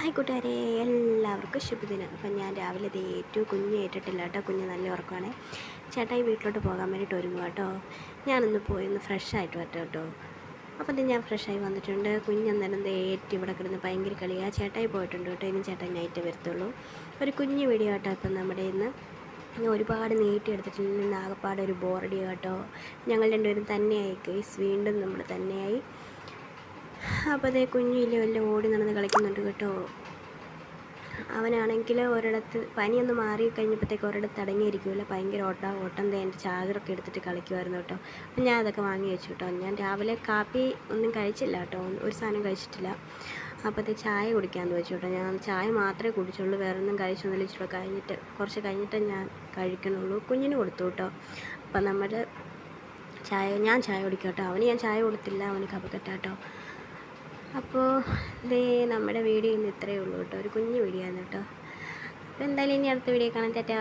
Hi കൂട്ടുകാരെ എല്ലാവർക്കും ശുഭദിനം. അപ്പം ഞാൻ രാവിലെ ദേ ഏറ്റവും കുഞ്ഞ് ഏറ്റിട്ടില്ല കേട്ടോ. കുഞ്ഞ് നല്ല ഉറക്കമാണ്. ചേട്ടായി വീട്ടിലോട്ട് പോകാൻ വേണ്ടിയിട്ട് ഒരുങ്ങുക കേട്ടോ. ഞാനൊന്ന് പോയി ഒന്ന് ഫ്രഷ് ആയിട്ട് വരട്ടെ കേട്ടോ. അപ്പം തന്നെ ഞാൻ ഫ്രഷായി വന്നിട്ടുണ്ട്. കുഞ്ഞന്നേരം ദേ ഏറ്റ് ഇവിടെ കിടന്ന് ഭയങ്കര കളിയാണ് ചേട്ടായി പോയിട്ടുണ്ട് കേട്ടോ. ഇനി ചേട്ടൻ നൈറ്റ് വരത്തുള്ളൂ. ഒരു കുഞ്ഞ് വീഡിയോ കേട്ടോ ഇപ്പം നമ്മുടെ ഇന്ന്. ഞാൻ ഒരുപാട് നീട്ടിയെടുത്തിട്ടില്ല ആകപ്പാടെ ഒരു ബോറടി കേട്ടോ. ഞങ്ങൾ രണ്ടുപേരും തന്നെയായി കേസ് വീണ്ടും നമ്മൾ തന്നെയായി അപ്പോൾ അതേ കുഞ്ഞില്ല വല്ല ഓടി നടന്ന് കളിക്കുന്നുണ്ട് കേട്ടോ. അവനാണെങ്കിൽ ഒരിടത്ത് പനിയൊന്ന് മാറി കഴിഞ്ഞപ്പോഴത്തേക്ക് ഒരിടത്ത് അടങ്ങിയിരിക്കുമല്ലോ ഭയങ്കര ഓട്ട ഓട്ടം തേ എന്റെ ചാർജറൊക്കെ എടുത്തിട്ട് കളിക്കുമായിരുന്നു കേട്ടോ. അപ്പം ഞാൻ അതൊക്കെ വാങ്ങി വെച്ചു കേട്ടോ. ഞാൻ രാവിലെ കാപ്പി ഒന്നും കഴിച്ചില്ല കേട്ടോ. ഒരു സാധനം കഴിച്ചിട്ടില്ല. അപ്പോഴത്തെ ചായ കുടിക്കാമെന്ന് വെച്ചു കേട്ടോ. ഞാൻ ചായ മാത്രമേ കുടിച്ചുള്ളൂ. വേറെ ഒന്നും കഴിച്ചൊന്നുമില്ല ഇച്ചിരി കഴിഞ്ഞിട്ട് കുറച്ച് കഴിഞ്ഞിട്ട് ഞാൻ കഴിക്കണുള്ളൂ കുഞ്ഞിന് കൊടുത്തു കേട്ടോ. അപ്പം നമ്മുടെ ചായ ഞാൻ ചായ കുടിക്കാം കേട്ടോ. അവന് ഞാൻ ചായ കൊടുത്തില്ല. അവന് കപക്കെട്ടാട്ടോ അപ്പോൾ ദേ നമ്മുടെ വീഡിയോ ഇന്ന് ഇത്രയേ ഉള്ളൂ കേട്ടോ. ഒരു കുഞ്ഞു വീഡിയോ ആണ് കേട്ടോ. അപ്പോൾ എന്തായാലും ഇനി അടുത്ത വീഡിയോ കാണാൻ ടാറ്റാ.